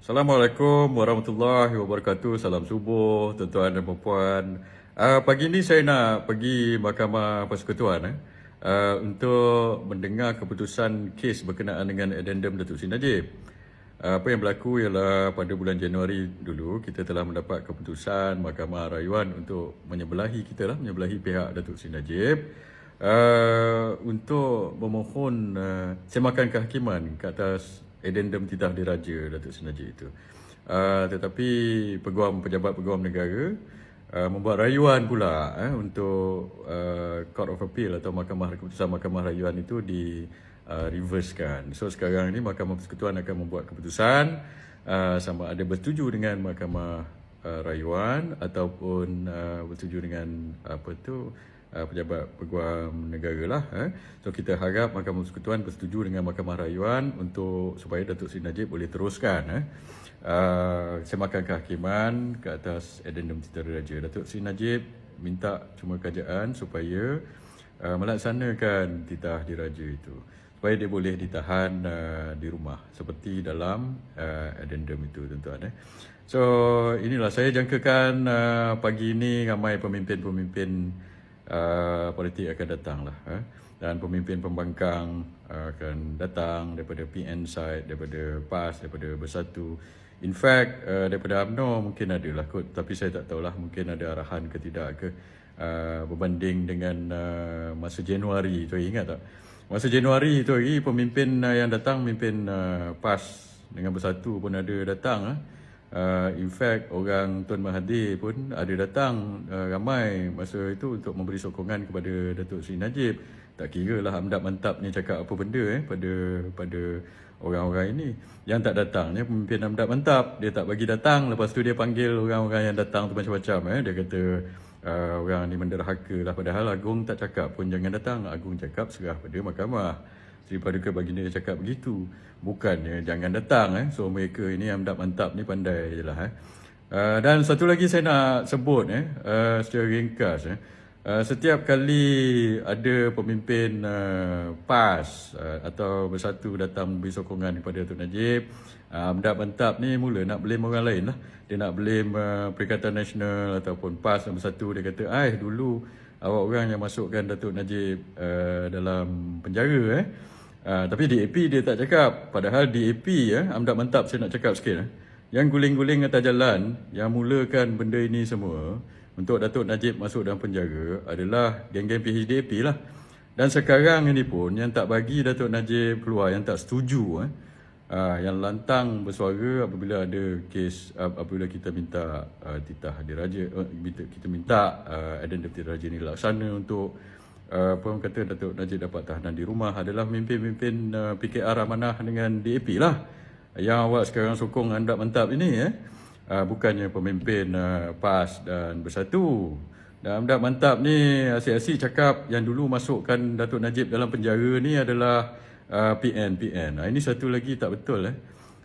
Assalamualaikum warahmatullahi wabarakatuh. Salam subuh tuan-tuan dan puan-puan. Uh, pagi ni saya nak pergi Mahkamah Persekutuan eh, uh, untuk mendengar keputusan kes berkenaan dengan addendum Datuk Seri Najib. Uh, apa yang berlaku ialah pada bulan Januari dulu kita telah mendapat keputusan Mahkamah Rayuan untuk menyebelahi kita lah, menyebelahi pihak Datuk Seri Najib uh, untuk memohon uh, semakan kehakiman ke atas addendum titah diraja Datuk Seri Najib itu. Uh, tetapi peguam pejabat peguam negara uh, membuat rayuan pula eh, untuk uh, Court of Appeal atau mahkamah keputusan mahkamah rayuan itu di uh, reversekan. So sekarang ini mahkamah persekutuan akan membuat keputusan uh, sama ada bersetuju dengan mahkamah uh, rayuan ataupun uh, bersetuju dengan apa tu uh, pejabat peguam negara lah. Eh. So kita harap Mahkamah Persekutuan bersetuju dengan Mahkamah Rayuan untuk supaya Datuk Seri Najib boleh teruskan eh, uh, semakan kehakiman ke atas addendum Tita Raja. Datuk Seri Najib minta cuma kerajaan supaya uh, melaksanakan titah diraja itu supaya dia boleh ditahan uh, di rumah seperti dalam uh, addendum itu tuan-tuan eh. So inilah saya jangkakan uh, pagi ini ramai pemimpin-pemimpin uh, politik akan datang lah eh. dan pemimpin pembangkang uh, akan datang daripada PN side daripada PAS daripada Bersatu in fact uh, daripada UMNO mungkin ada lah kot tapi saya tak tahulah mungkin ada arahan ke tidak ke. Uh, berbanding dengan uh, masa Januari. Tu ingat tak? Masa Januari tu pemimpin uh, yang datang pemimpin uh, PAS dengan Bersatu pun ada datang uh, Uh, in fact orang Tuan Mahathir pun ada datang uh, ramai masa itu untuk memberi sokongan kepada Datuk Seri Najib. Tak kira lah Hamdab Mantap ni cakap apa benda eh pada pada orang-orang ini. Yang tak datang ni pemimpin Hamdab Mantap. Dia tak bagi datang. Lepas tu dia panggil orang-orang yang datang tu macam-macam eh. Dia kata uh, orang ni menderhaka lah. Padahal Agung tak cakap pun jangan datang. Agung cakap serah pada mahkamah. Sri Paduka Baginda cakap begitu. Bukannya jangan datang eh. So mereka ini yang mantap ni pandai je lah eh. Uh, dan satu lagi saya nak sebut eh uh, secara ringkas eh. Uh, setiap kali ada pemimpin uh, PAS uh, atau bersatu datang beri sokongan kepada Datuk Najib, uh, Amdab Mantap ni mula nak blame orang lain lah. Dia nak blame uh, Perikatan Nasional ataupun PAS yang bersatu. Dia kata, eh dulu awak orang yang masukkan Datuk Najib uh, dalam penjara eh. Uh, tapi DAP dia tak cakap. Padahal DAP ya, amdak mantap saya nak cakap sikit. Eh. Yang guling-guling atas jalan, yang mulakan benda ini semua untuk Datuk Najib masuk dalam penjara adalah geng-geng PHDAP lah. Dan sekarang ini pun yang tak bagi Datuk Najib keluar, yang tak setuju eh, uh, yang lantang bersuara apabila ada kes uh, apabila kita minta uh, titah diraja uh, kita minta uh, addendum diraja ini laksana untuk uh, apa orang kata Datuk Najib dapat tahanan di rumah adalah pemimpin-pemimpin uh, PKR Amanah dengan DAP lah yang awak sekarang sokong anda mantap ini eh uh, bukannya pemimpin uh, PAS dan Bersatu dan anda mantap ni asyik-asyik cakap yang dulu masukkan Datuk Najib dalam penjara ni adalah uh, PN PN. Uh, ini satu lagi tak betul eh.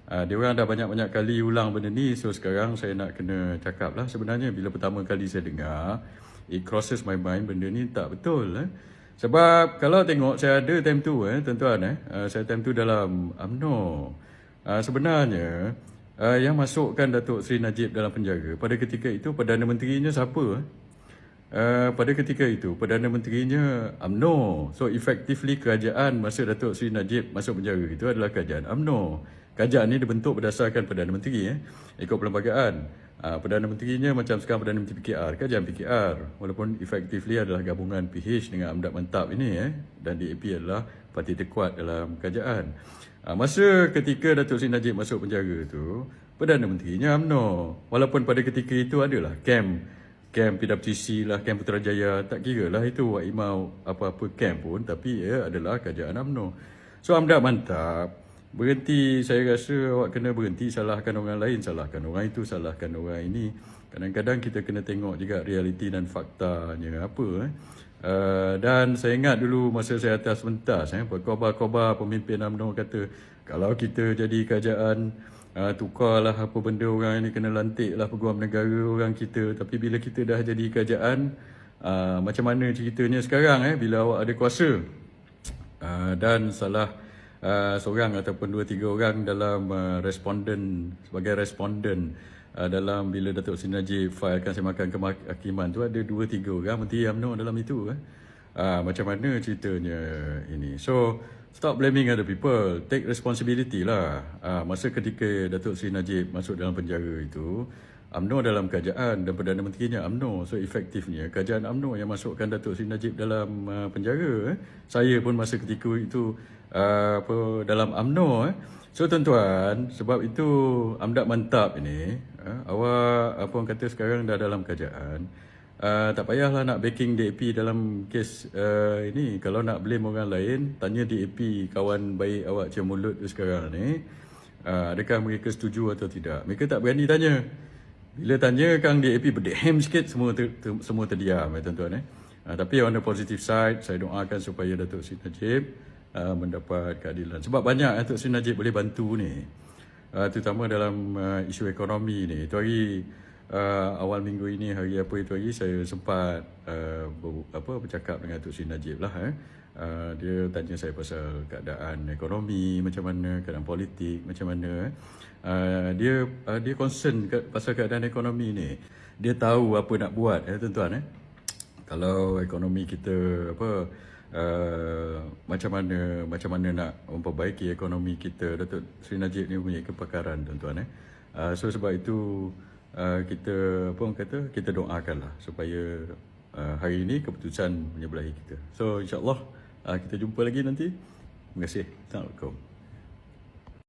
Uh, dia orang dah banyak-banyak kali ulang benda ni so sekarang saya nak kena cakap lah sebenarnya bila pertama kali saya dengar it crosses my mind benda ni tak betul eh. Sebab kalau tengok saya ada time tu eh tuan-tuan eh uh, saya time tu dalam UMNO. Uh, sebenarnya uh, yang masukkan Datuk Seri Najib dalam penjara pada ketika itu Perdana Menterinya siapa? Uh, pada ketika itu Perdana Menterinya UMNO. So effectively kerajaan masa Datuk Seri Najib masuk penjara itu adalah kerajaan UMNO. Kerajaan ini dibentuk berdasarkan Perdana Menteri eh, ikut perlembagaan. Uh, Perdana Menterinya macam sekarang Perdana Menteri PKR jangan PKR walaupun effectively adalah gabungan PH dengan Amdat Mantap ini eh dan DAP adalah parti terkuat dalam kerajaan. Uh, masa ketika Datuk Seri Najib masuk penjara tu Perdana Menterinya UMNO walaupun pada ketika itu adalah camp camp PWTC lah camp Putrajaya tak kira lah itu Wak Imau apa-apa camp pun tapi ya adalah kerajaan UMNO. So Amdat Mantap Berhenti, saya rasa awak kena berhenti salahkan orang lain, salahkan orang itu, salahkan orang ini. Kadang-kadang kita kena tengok juga realiti dan faktanya apa. Eh. Uh, dan saya ingat dulu masa saya atas pentas, eh, berkobar-kobar pemimpin UMNO kata, kalau kita jadi kerajaan, uh, tukarlah apa benda orang ini kena lantik lah peguam negara orang kita. Tapi bila kita dah jadi kerajaan, uh, macam mana ceritanya sekarang eh, bila awak ada kuasa? Uh, dan salah uh, seorang ataupun dua tiga orang dalam uh, responden sebagai responden uh, dalam bila Datuk Seri Najib filekan semakan kehakiman tu ada dua tiga orang menteri UMNO dalam itu eh. Uh, macam mana ceritanya ini. So stop blaming other people, take responsibility lah. Uh, masa ketika Datuk Seri Najib masuk dalam penjara itu UMNO dalam kerajaan dan Perdana Menterinya UMNO. So efektifnya kerajaan UMNO yang masukkan Datuk Seri Najib dalam uh, penjara. Eh. Saya pun masa ketika itu uh, apa dalam UMNO. Eh. So tuan-tuan, sebab itu amdak mantap ini, uh, awak apa orang kata sekarang dah dalam kerajaan. Uh, tak payahlah nak backing DAP dalam kes uh, ini. Kalau nak blame orang lain, tanya DAP kawan baik awak Cik Mulut sekarang ni. Uh, adakah mereka setuju atau tidak? Mereka tak berani tanya. Bila tanya Kang DAP berdehem sikit semua ter, ter, semua terdiam ya tuan-tuan eh. Uh, tapi on the positive side saya doakan supaya Datuk Seri Najib uh, mendapat keadilan. Sebab banyak Datuk Seri Najib boleh bantu ni. Uh, terutama dalam uh, isu ekonomi ni. Itu hari uh, awal minggu ini hari apa itu hari saya sempat uh, ber, apa bercakap dengan Datuk Seri Najib lah eh. Uh, dia tanya saya pasal keadaan ekonomi macam mana, keadaan politik macam mana eh. Uh, dia uh, dia concern ke, pasal keadaan ekonomi ni. Dia tahu apa nak buat ya tuan-tuan eh. Kalau ekonomi kita apa uh, macam mana macam mana nak memperbaiki ekonomi kita Datuk Seri Najib ni punya kepakaran tuan-tuan eh. Uh, so sebab itu uh, kita apa orang kata kita doakanlah supaya uh, hari ini keputusan menyebelahi kita. So insyaallah uh, kita jumpa lagi nanti. Terima kasih. Assalamualaikum.